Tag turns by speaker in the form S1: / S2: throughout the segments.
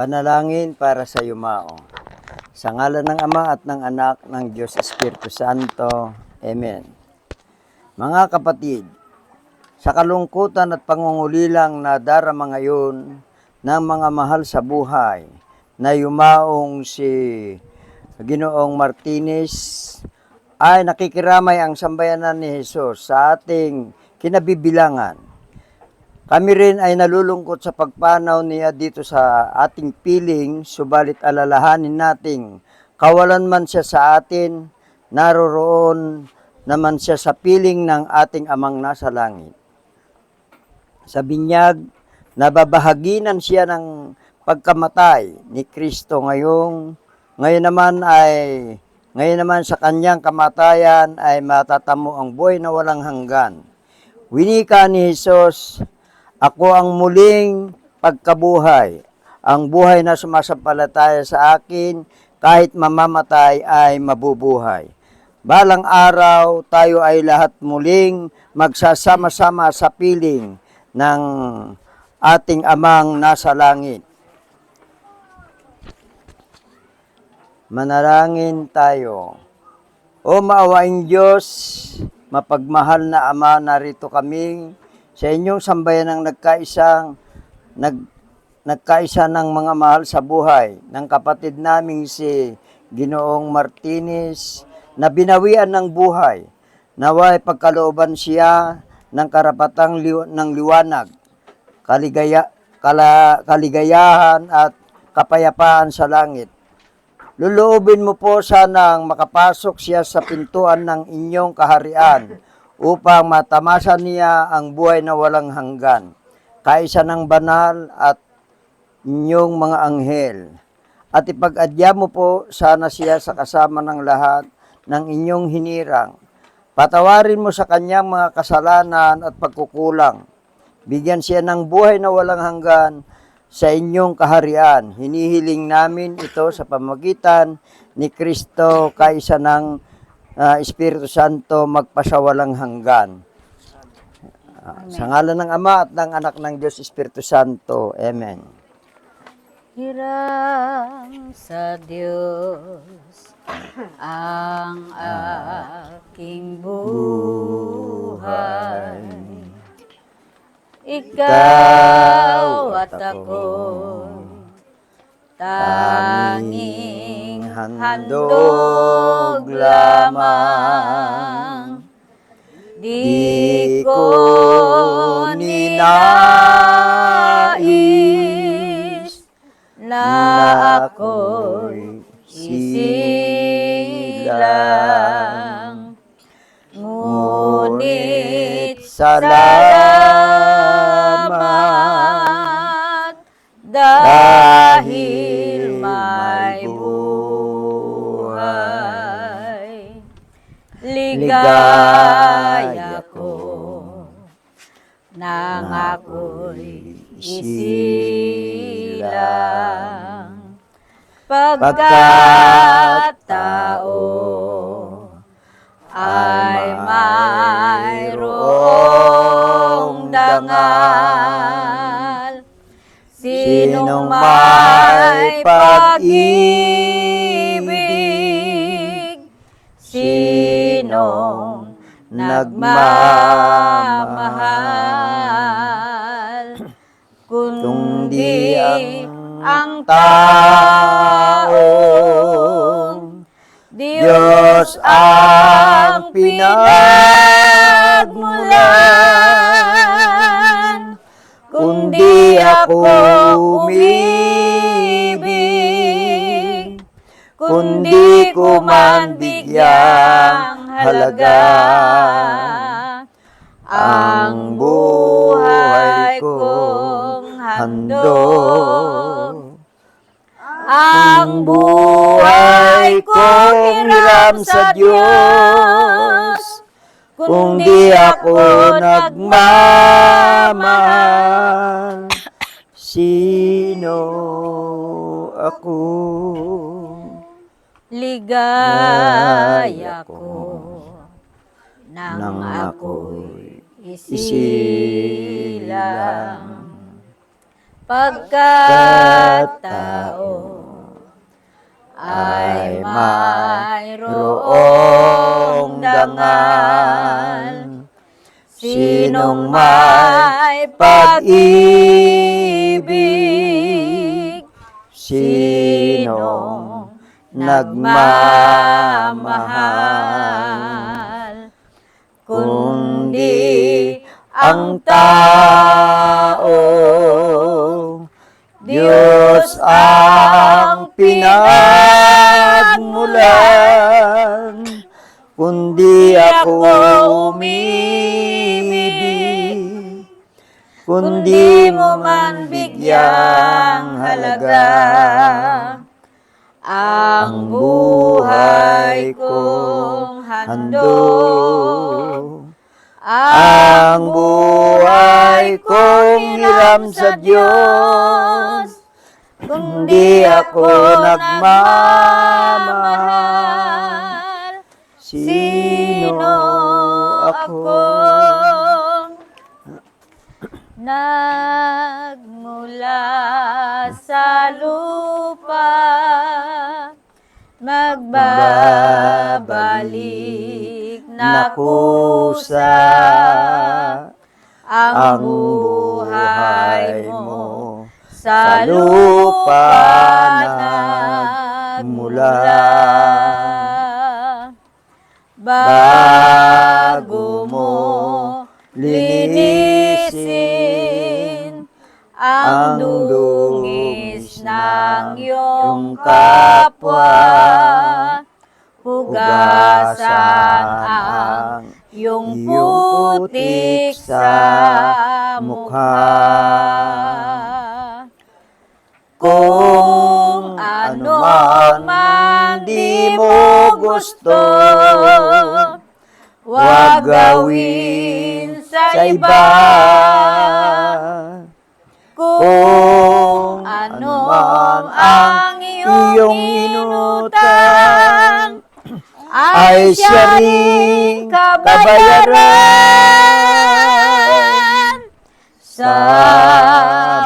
S1: Panalangin para sa yumao. Sa ngalan ng Ama at ng Anak ng Diyos Espiritu Santo. Amen. Mga kapatid, sa kalungkutan at pangungulilang na darama ngayon ng mga mahal sa buhay na yumaong si Ginoong Martinez ay nakikiramay ang sambayanan ni Jesus sa ating kinabibilangan. Kami rin ay nalulungkot sa pagpanaw niya dito sa ating piling, subalit alalahanin nating kawalan man siya sa atin, naroroon naman siya sa piling ng ating amang nasa langit. Sa binyag, nababahaginan siya ng pagkamatay ni Kristo ngayong ngayon naman ay ngayon naman sa kanyang kamatayan ay matatamo ang buhay na walang hanggan. Winika ni Jesus, ako ang muling pagkabuhay. Ang buhay na sumasampalataya sa akin, kahit mamamatay ay mabubuhay. Balang araw, tayo ay lahat muling magsasama-sama sa piling ng ating amang nasa langit. Manalangin tayo. O maawaing Diyos, mapagmahal na Ama, narito kami sa inyong sambayan ng nagkaisang nag, nagkaisa ng mga mahal sa buhay ng kapatid naming si Ginoong Martinez na binawian ng buhay. Naway pagkalooban siya ng karapatang liw- ng liwanag, kaligaya, kala, kaligayahan at kapayapaan sa langit. Luluubin mo po sanang makapasok siya sa pintuan ng inyong kaharian upang matamasa niya ang buhay na walang hanggan, kaisa ng banal at inyong mga anghel. At ipag-adya mo po sana siya sa kasama ng lahat ng inyong hinirang. Patawarin mo sa kanyang mga kasalanan at pagkukulang. Bigyan siya ng buhay na walang hanggan sa inyong kaharian. Hinihiling namin ito sa pamagitan ni Kristo kaisa ng ah, Espiritu Santo magpasawalang hanggan. Ah, sa ngalan ng Ama at ng Anak ng Diyos Espiritu Santo. Amen.
S2: Hiram sa Diyos ang aking buhay. Ikaw at ako tanging handog lamang. Di ko ninais na ako'y isilang. Ngunit salamat dahil Ligaya ko nang ako'y isilang. Pagkat tao ay mayroong dangal. Sinong may pag-ibig, nagmamahal, kundi ang taong Diyos ang pinagmulan, kundi ako umibig, kundi ko man bigyang halaga ang buhay kong handog. Ang buhay ko hiram sa Diyos, kung di ako nagmamahal,
S1: Sino ako?
S2: ligaya ko ako'y isilang. pagkatao ay mayroong dangal. Sinong may pag-ibig,
S1: Sinong nagmamahal, kundi ang tao. Diyos ang pinagmulan, kundi ako umibig, kundi mo man bigyang halaga. Ang buhay kong handog, ang buhay kong hiram sa Diyos, kundi ako nagmamahal. Sino ako?
S2: Nagmula sa lupa, magbabalik na kusa ang buhay mo
S1: sa lupa
S2: lupa
S1: nagmula.
S2: Bago mo linisin ang dungis ng iyong kapwa, hugasan iyong putik sa mukha. Kung ano man di mo gusto, wag gawin sa iba. Kung ano ang iyong inutang, ay siya rin kabayaran sa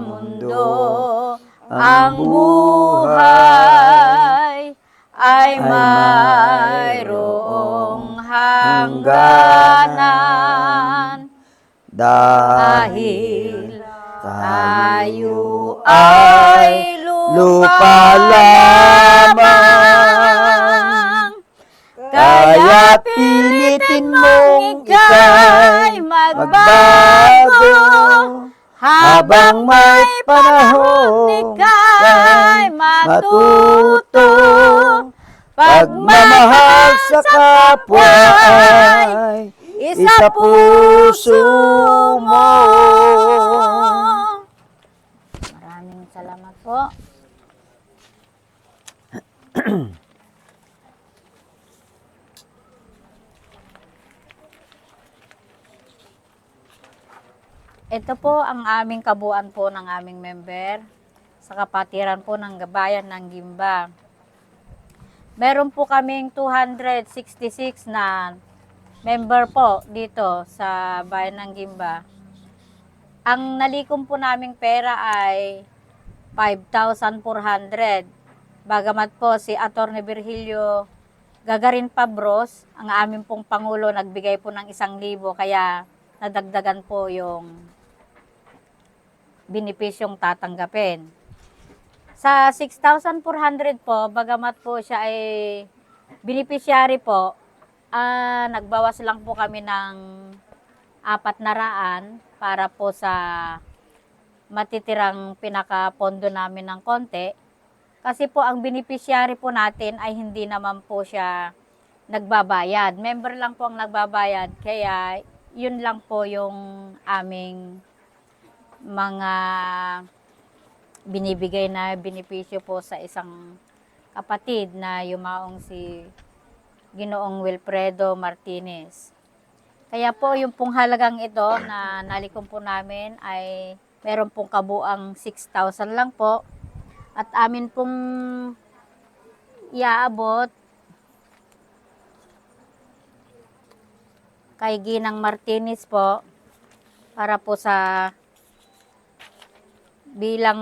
S2: mundo ang buhay ay mayroong hangganan.
S1: Dahil tayo
S2: ay lupa lamang kaya pilitin mong ika'y magbago habang may panahon ika'y matuto
S1: Pagmamahal sa kapwa ay
S2: isa puso mo. Maraming salamat po. Ito po ang aming kabuuan po ng aming member sa kapatiran po ng gabayan ng Gimba. Meron po kaming 266 na member po dito sa bayan ng Gimba. Ang nalikom po naming pera ay 5,400. Bagamat po si Atty. Virgilio Gagarin Pabros, ang aming pong Pangulo, nagbigay po ng isang libo, kaya nadagdagan po yung binipisyong tatanggapin. Sa 6,400 po, bagamat po siya ay beneficiary po, ah, nagbawas lang po kami ng apat na raan para po sa matitirang pinakapondo namin ng konti. Kasi po ang beneficiary po natin ay hindi naman po siya nagbabayad. Member lang po ang nagbabayad. Kaya yun lang po yung aming mga binibigay na benepisyo po sa isang kapatid na yumaong si Ginoong Wilfredo Martinez. Kaya po yung pong halagang ito na nalikom po namin ay meron pong kabuang 6,000 lang po. At amin pong iaabot kay Ginang Martinez po para po sa bilang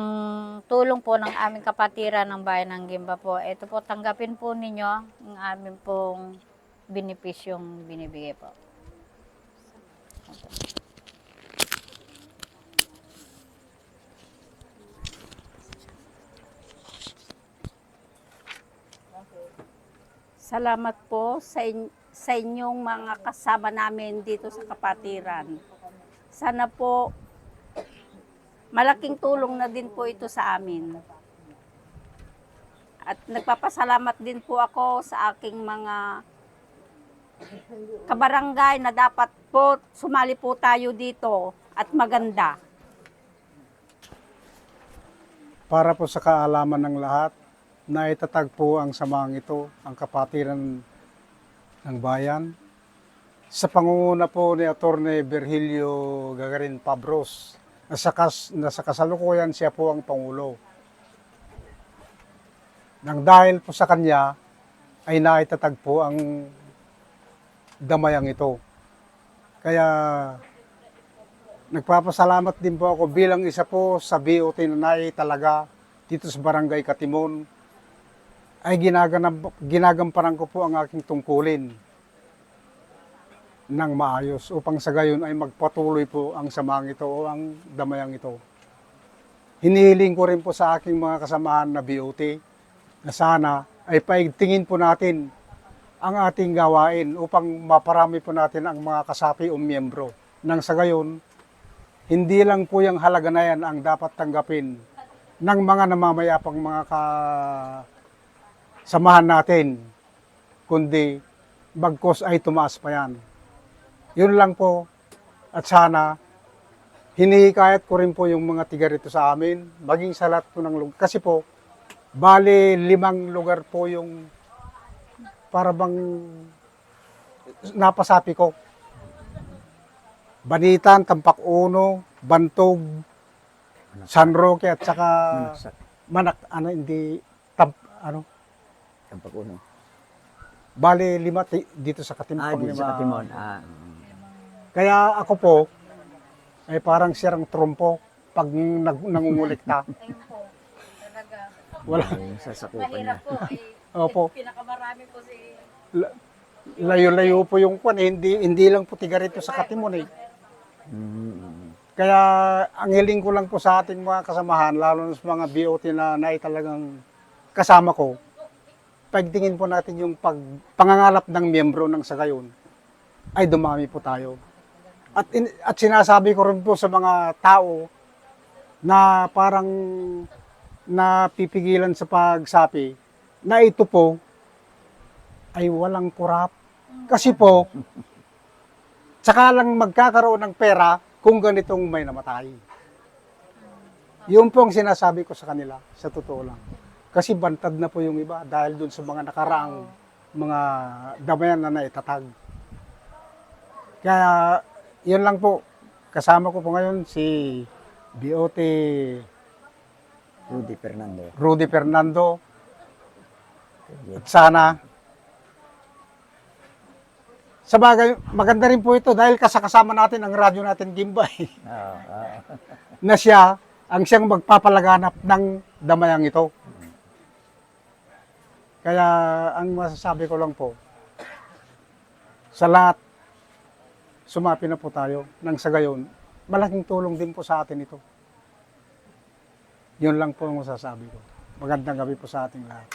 S2: tulong po ng aming kapatiran ng bayan ng Gimba po. Ito po, tanggapin po ninyo ang aming pong benepisyong binibigay po.
S3: Salamat po sa, in- sa inyong mga kasama namin dito sa Kapatiran. Sana po malaking tulong na din po ito sa amin. At nagpapasalamat din po ako sa aking mga kabarangay na dapat po sumali po tayo dito at maganda.
S4: Para po sa kaalaman ng lahat, na itatag po ang samaang ito, ang kapatiran ng bayan. Sa pangunguna po ni Atty. Virgilio Gagarin Pabros, na sa, kas, na sa kasalukuyan siya po ang Pangulo. Nang dahil po sa kanya, ay naitatag po ang damayang ito. Kaya nagpapasalamat din po ako bilang isa po sa BOT na nai talaga dito sa Barangay Katimon ay ginaganap, ginagamparan ko po ang aking tungkulin ng maayos upang sa gayon ay magpatuloy po ang samang ito o ang damayang ito. Hinihiling ko rin po sa aking mga kasamahan na BOT na sana ay paigtingin po natin ang ating gawain upang maparami po natin ang mga kasapi o miyembro. Nang sa gayon, hindi lang po yung halaga na yan ang dapat tanggapin ng mga namamayapang mga ka samahan natin, kundi bagkos ay tumaas pa yan. Yun lang po. At sana, hinihikayat ko rin po yung mga tiga rito sa amin, maging sa lahat po ng lugar. Kasi po, bali limang lugar po yung para bang napasapi ko. Banitan, Tampak Uno, Bantog, San Roque at saka
S1: Sa
S4: Manak, ano, hindi, tam, ano,
S1: Tampak Uno.
S4: bali lima dito sa
S1: Ah,
S4: Katimpang
S1: dito
S4: lima.
S1: sa Katimon. Ah.
S4: Kaya ako po, ay parang sirang trompo pag nag, nangungulikta.
S2: Ayun po, talaga.
S4: Wala.
S1: Yung sasakupan niya.
S2: Mahirap po. Eh,
S4: Opo.
S2: pinakamarami po si...
S4: Layo-layo po yung kwan. eh. Hindi, hindi lang po tiga rito sa Katimon eh.
S1: Mm.
S4: Kaya ang hiling ko lang po sa ating mga kasamahan, lalo na sa mga BOT na, na talagang kasama ko, pagtingin po natin yung pag, pangangalap ng miyembro ng Sagayon, ay dumami po tayo. At, in- at sinasabi ko rin po sa mga tao na parang napipigilan sa pagsapi, na ito po ay walang kurap. Kasi po, saka lang magkakaroon ng pera kung ganitong may namatay. Yun po ang sinasabi ko sa kanila, sa totoo lang. Kasi bantad na po yung iba dahil dun sa mga nakaraang mga damayan na naitatag. Kaya, yun lang po. Kasama ko po ngayon si BOT
S1: Rudy Fernando.
S4: Rudy Fernando. At sana, sa bagay, maganda rin po ito dahil kasakasama natin ang radyo natin Gimbay.
S1: Ah, ah.
S4: na siya ang siyang magpapalaganap ng damayang ito. Kaya ang masasabi ko lang po, sa lahat, sumapi na po tayo nang sa gayon, malaking tulong din po sa atin ito. Yun lang po ang masasabi ko. Magandang gabi po sa ating lahat.